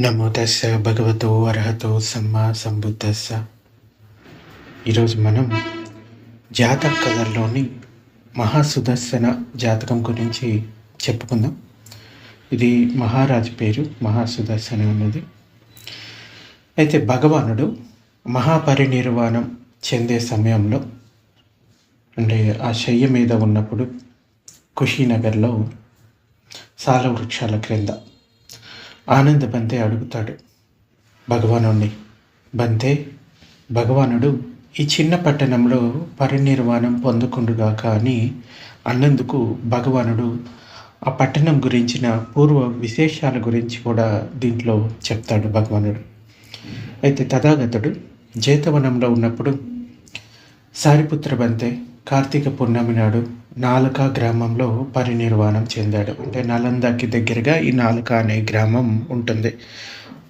నమో తస్స భగవతో అర్హతో సమ్మా సంబుద్ధస్స. ఈరోజు మనం జాతక కథల్లోని మహాసుదర్శన జాతకం గురించి చెప్పుకుందాం. ఇది మహారాజు పేరు మహాసుదర్శన అన్నది. అయితే భగవానుడు మహాపరినిర్వాణం చెందే సమయంలో అంటే ఆ శయ్య మీద ఉన్నప్పుడు కుషీనగర్లో సాల వృక్షాల క్రింద ఆనంద బంతే అడుగుతాడు. భగవానుణ్ణి. బంతే భగవానుడు ఈ చిన్న పట్టణంలో పరినిర్వాణం పొందుకుండుగాక అని అన్నందుకు భగవానుడు ఆ పట్టణం గురించిన పూర్వ విశేషాల గురించి కూడా దీంట్లో చెప్తాడు భగవానుడు. అయితే తథాగతుడు జేతవనంలో ఉన్నప్పుడు సారిపుత్ర బంతే కార్తీక పూర్ణమి నాడు నాలుక గ్రామంలో పరినిర్వాణం చెందాడు. అంటే నలందకి దగ్గరగా ఈ నాలుక అనే గ్రామం ఉంటుంది.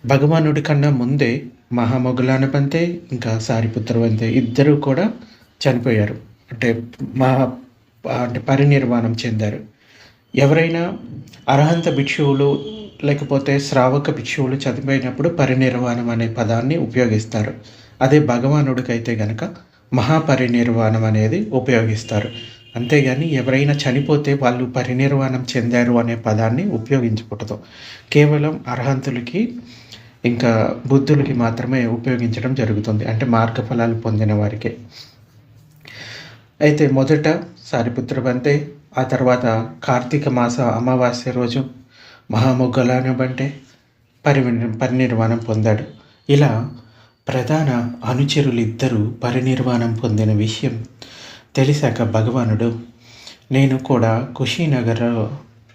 భగవానుడి కన్నా ముందే మహామొగులాన పంతే ఇంకా సారిపుత్ర పంతే ఇద్దరు కూడా చనిపోయారు. అంటే మహా అంటే పరినిర్వాణం చెందారు. ఎవరైనా అర్హంత భిక్షువులు లేకపోతే శ్రావక భిక్షువులు చనిపోయినప్పుడు పరినిర్వాణం అనే పదాన్ని ఉపయోగిస్తారు. అదే భగవానుడికైతే గనక మహాపరినిర్వాణం అనేది ఉపయోగిస్తారు. అంతేగాని ఎవరైనా చనిపోతే వాళ్ళు పరినిర్వాణం చెందారు అనే పదాన్ని ఉపయోగించకూడదు కేవలం అర్హంతులకి ఇంకా బుద్ధులకి మాత్రమే ఉపయోగించడం జరుగుతుంది అంటే మార్గఫలాలు పొందిన వారికే. అయితే మొదట సారిపుత్ర బంతే ఆ తర్వాత కార్తీక మాస అమావాస్య రోజు మహామొగ్గలాన బంటే పరి పరినిర్వాణం పొందాడు. ఇలా ప్రధాన అనుచరులిద్దరూ పరినిర్వాణం పొందిన విషయం తెలిసాక భగవానుడు నేను కూడా కుషీనగర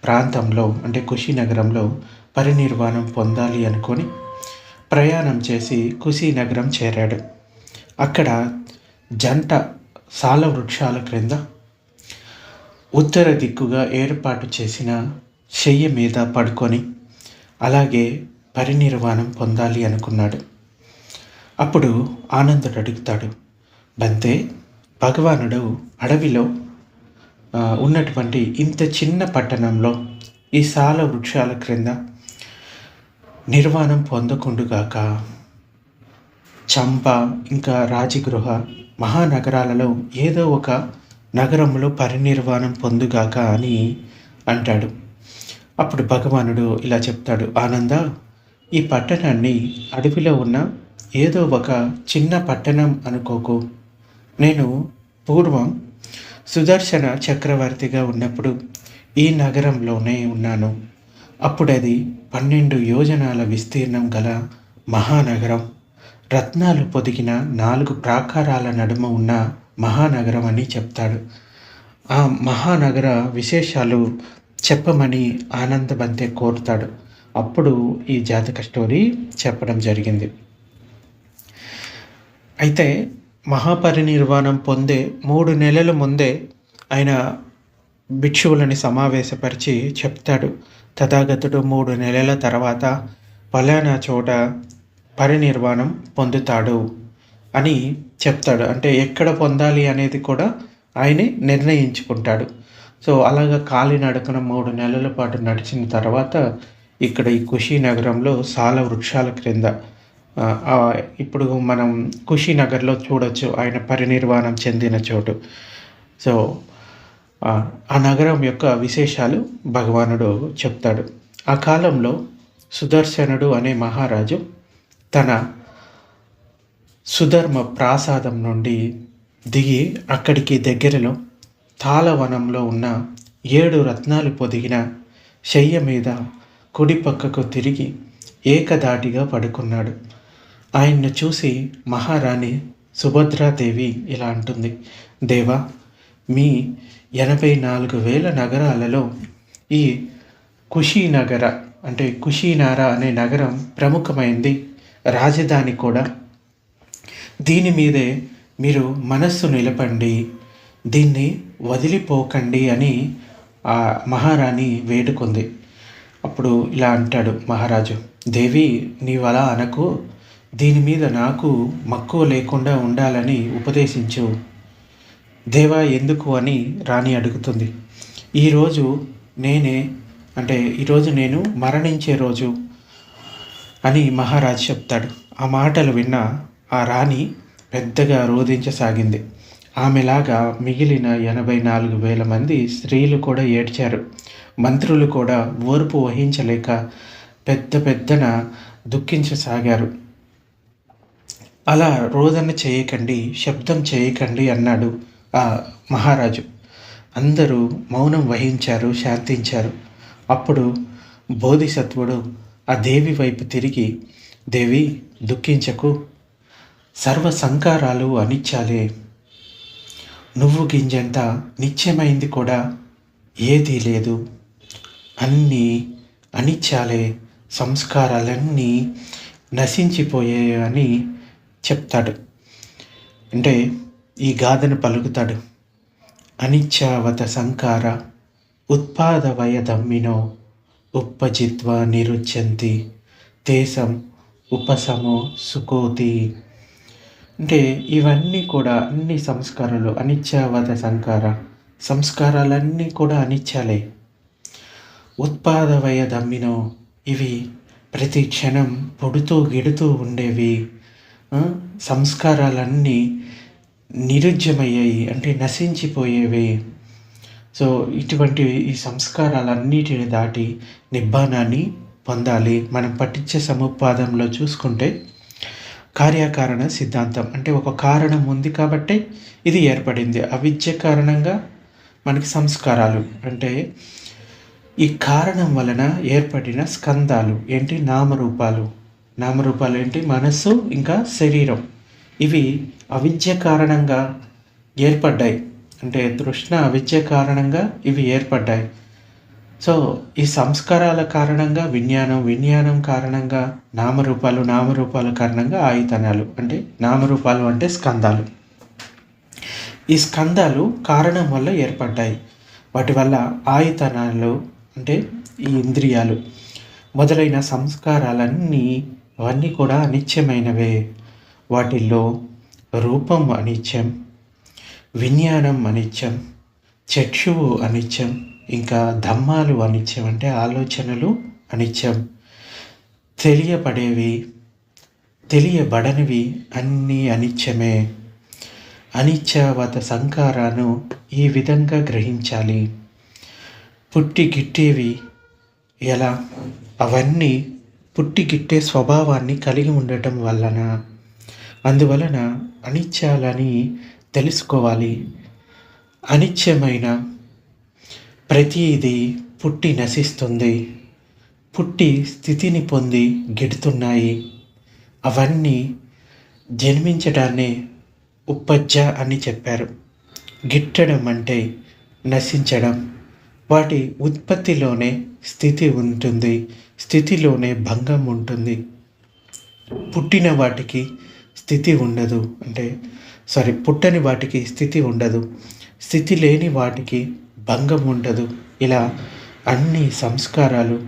ప్రాంతంలో అంటే కుషీనగరంలో పరినిర్వాణం పొందాలి అనుకొని ప్రయాణం చేసి కుషీనగరం చేరాడు. అక్కడ జంట సాల వృక్షాల క్రింద ఉత్తర దిక్కుగా ఏర్పాటు చేసిన శయ్య మీద పడుకొని అలాగే పరినిర్వాణం పొందాలి అనుకున్నాడు. అప్పుడు ఆనందుడు అడుగుతాడు బంతే భగవానుడు అడవిలో ఉన్నటువంటి ఇంత చిన్న పట్టణంలో ఈ సాల వృక్షాల క్రింద నిర్వాణం పొందకుండుగాక చంప ఇంకా రాజగృహ మహానగరాలలో ఏదో ఒక నగరంలో పరినిర్వాణం పొందుగాక అని అంటాడు. అప్పుడు భగవానుడు ఇలా చెప్తాడు ఆనంద ఈ పట్టణాన్ని అడవిలో ఉన్న ఏదో ఒక చిన్న పట్టణం అనుకోకు. నేను పూర్వం సుదర్శన చక్రవర్తిగా ఉన్నప్పుడు ఈ నగరంలోనే ఉన్నాను. అప్పుడు అది పన్నెండు యోజనాల విస్తీర్ణం గల మహానగరం. రత్నాలు పొదిగిన నాలుగు ప్రాకారాల నడుమ ఉన్న మహానగరం అని చెప్తాడు. ఆ మహానగర విశేషాలు చెప్పమని ఆనందబంతే కోరుతాడు. అప్పుడు ఈ జాతక స్టోరీ చెప్పడం జరిగింది. అయితే మహాపరినిర్వాణం పొందే మూడు నెలల ముందే ఆయన భిక్షువులని సమావేశపరిచి చెప్తాడు. తథాగతుడు మూడు నెలల తర్వాత పలానా చోట పరినిర్వాణం పొందుతాడు అని చెప్తాడు. అంటే ఎక్కడ పొందాలి అనేది కూడా ఆయనే నిర్ణయించుకుంటాడు. సో అలాగా కాలినడకన మూడు నెలల పాటు నడిచిన తర్వాత ఇక్కడ ఈ కుషీనగరంలో సాల వృక్షాల క్రింద ఇప్పుడు మనం కుషీనగర్లో చూడొచ్చు. ఆయన పరినిర్వాణం చెందిన చోటు. సో ఆ నగరం యొక్క విశేషాలు భగవానుడు చెప్తాడు. ఆ కాలంలో సుదర్శనుడు అనే మహారాజు తన సుధర్మ ప్రాసాదం నుండి దిగి అక్కడికి దగ్గరలో తాళవనంలో ఉన్న ఏడు రత్నాలు పొదిగిన శయ్య మీద కుడి పక్కకు తిరిగి ఏకదాటిగా పడుకున్నాడు. ఆయన్ను చూసి మహారాణి సుభద్రాదేవి ఇలా అంటుంది దేవా మీ ఎనభై నాలుగు వేల నగరాలలో ఈ కుషీనగర అంటే కుషీనార అనే నగరం ప్రముఖమైంది రాజధాని కూడా. దీని మీదే మీరు మనస్సు నిలపండి దీన్ని వదిలిపోకండి అని ఆ మహారాణి వేడుకుంది. అప్పుడు ఇలా అంటాడు మహారాజు దేవి నీవలా అనకు దీని మీద నాకు మక్కువ లేకుండా ఉండాలని ఉపదేశించు. దేవా ఎందుకు అని రాణి అడుగుతుంది. ఈరోజు నేనే అంటే ఈరోజు నేను మరణించే రోజు అని మహారాజు చెప్తాడు. ఆ మాటలు విన్న ఆ రాణి పెద్దగా రోధించసాగింది. ఆమెలాగా మిగిలిన ఎనభై నాలుగు వేల మంది స్త్రీలు కూడా ఏడ్చారు. మంత్రులు కూడా ఓర్పు వహించలేక పెద్ద పెద్దన దుఃఖించసాగారు. అలా రోదన చేయకండి శబ్దం చేయకండి అన్నాడు ఆ మహారాజు. అందరూ మౌనం వహించారు శాంతించారు. అప్పుడు బోధిసత్వుడు ఆ దేవి వైపు తిరిగి దేవి దుఃఖించకు. సర్వ సంకారాలు అనిచ్చాలే. నువ్వు గింజంత నిత్యమైంది కూడా ఏదీ లేదు. అన్నీ అనిచ్చాలే. సంస్కారాలన్నీ నశించిపోయాయని చెప్తాడు. అంటే ఈ గాథను పలుకుతాడు. అనిచ్చావత సంకార ఉత్పాదవయ దమ్మినో ఉప్పజిత్వ నిరుచ్యంతి దేశం ఉపశమో సుకోతి. అంటే ఇవన్నీ కూడా అన్ని సంస్కారాలు అనిత్యావత సంకార సంస్కారాలన్నీ కూడా అనిత్యాలే. ఉత్పాదవయ దమ్మినో ఇవి ప్రతి క్షణం పొడుతూ గిడుతూ ఉండేవి. సంస్కారాలన్నీ నిరుజ్యమయ్యాయి అంటే నశించిపోయేవి. సో ఇటువంటి ఈ సంస్కారాలన్నిటిని దాటి నిబ్బానాన్ని పొందాలి. మనం పఠించే సముపాదంలో చూసుకుంటే కార్యకారణ సిద్ధాంతం. అంటే ఒక కారణం ఉంది కాబట్టి ఇది ఏర్పడింది. అవిద్య కారణంగా మనకి సంస్కారాలు. అంటే ఈ కారణం వలన ఏర్పడిన స్కందాలు. ఏంటి? నామరూపాలు. నామరూపాలు ఏంటి మనస్సు ఇంకా శరీరం. ఇవి అవిద్య కారణంగా ఏర్పడ్డాయి. అంటే తృష్ణ అవిద్య కారణంగా ఇవి ఏర్పడ్డాయి. సో ఈ సంస్కారాల కారణంగా విజ్ఞానం విజ్ఞానం కారణంగా నామరూపాలు నామరూపాల కారణంగా ఆయుధనాలు. అంటే నామరూపాలు అంటే స్కందాలు. ఈ స్కందాలు కారణం వల్ల ఏర్పడ్డాయి. వాటి వల్ల ఆయుధనాలు అంటే ఈ ఇంద్రియాలు మొదలైన సంస్కారాలన్నీ అవన్నీ కూడా అనిత్యమైనవే. వాటిల్లో రూపం అనిత్యం విజ్ఞానం అనిత్యం చక్షువు అనిత్యం ఇంకా ధమ్మాలు అనిత్యం అంటే ఆలోచనలు అనిత్యం. తెలియబడేవి తెలియబడనివి అన్నీ అనిత్యమే. అనిత్యవత సంకారాను ఈ విధంగా గ్రహించాలి. పుట్టి గిట్టేవి ఎలా? అవన్నీ పుట్టి గిట్టే స్వభావాన్ని కలిగి ఉండటం వలన అందువలన అనిత్యాలని తెలుసుకోవాలి. అనిత్యమైన ప్రతిదీ పుట్టి నశిస్తుంది. పుట్టి స్థితిని పొంది గెడుతున్నాయి. అవన్నీ జన్మించడాన్నే ఉప్పజ్జ అని చెప్పారు. గిట్టడం అంటే నశించడం. వాటి ఉత్పత్తిలోనే స్థితి ఉంటుంది. స్థితిలోనే భంగం ఉంటుంది. పుట్టిన వాటికి స్థితి ఉండదు. అంటే సారీ పుట్టని వాటికి స్థితి ఉండదు. స్థితి లేని వాటికి భంగం ఉండదు. ఇలా అన్ని సంస్కారాలు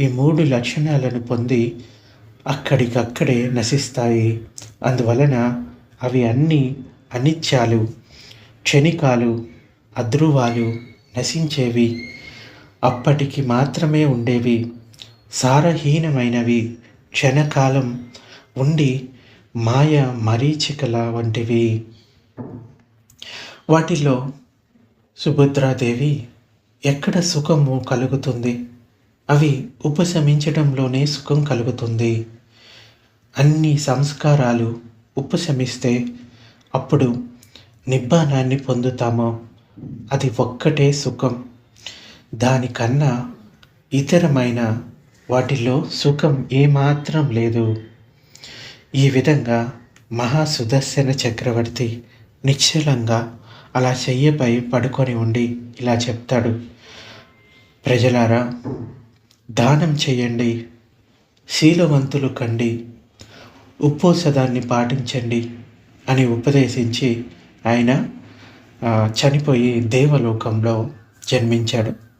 ఈ మూడు లక్షణాలను పొంది అక్కడికక్కడే నశిస్తాయి. అందువలన అవి అన్నీ అనిత్యాలు క్షణికాలు అధ్రువాలు నశించేవి. అప్పటికి మాత్రమే ఉండేవి. సారహీనమైనవి క్షణకాలం ఉండి మాయ మరీచికల వంటివి. వాటిలో సుభద్రాదేవి ఎక్కడ సుఖము కలుగుతుంది? అవి ఉపశమించడంలోనే సుఖం కలుగుతుంది. అన్ని సంస్కారాలు ఉపశమిస్తే అప్పుడు నిబ్బానాన్ని పొందుతాము? అది ఒక్కటే సుఖం. దానికన్నా ఇతరమైన వాటిలో సుఖం ఏమాత్రం లేదు. ఈ విధంగా మహాసుదర్శన చక్రవర్తి నిశ్చలంగా అలా చెయ్యపై పడుకొని ఉండి ఇలా చెప్తాడు. ప్రజలారా దానం చేయండి శీలవంతులు కండి ఉపోసదాన్ని పాటించండి అని ఉపదేశించి ఆయన చనిపోయి దేవలోకంలో జన్మించాడు.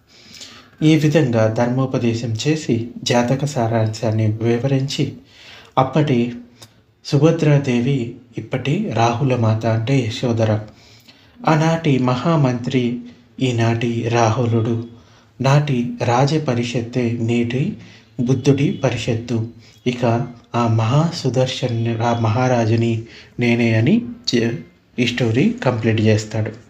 ఈ విధంగా ధర్మోపదేశం చేసి జాతక సారాంశాన్ని వివరించి అప్పటి సుభద్రాదేవి ఇప్పటి రాహుల మాత అంటే యశోధర ఆనాటి మహామంత్రి ఈనాటి రాహులుడు నాటి రాజపరిషత్తే నేటి బుద్ధుడి పరిషత్తు. ఇక ఆ మహా సుదర్శన్ ఆ మహారాజుని నేనే అని ఈ స్టోరీ కంప్లీట్ చేస్తాడు.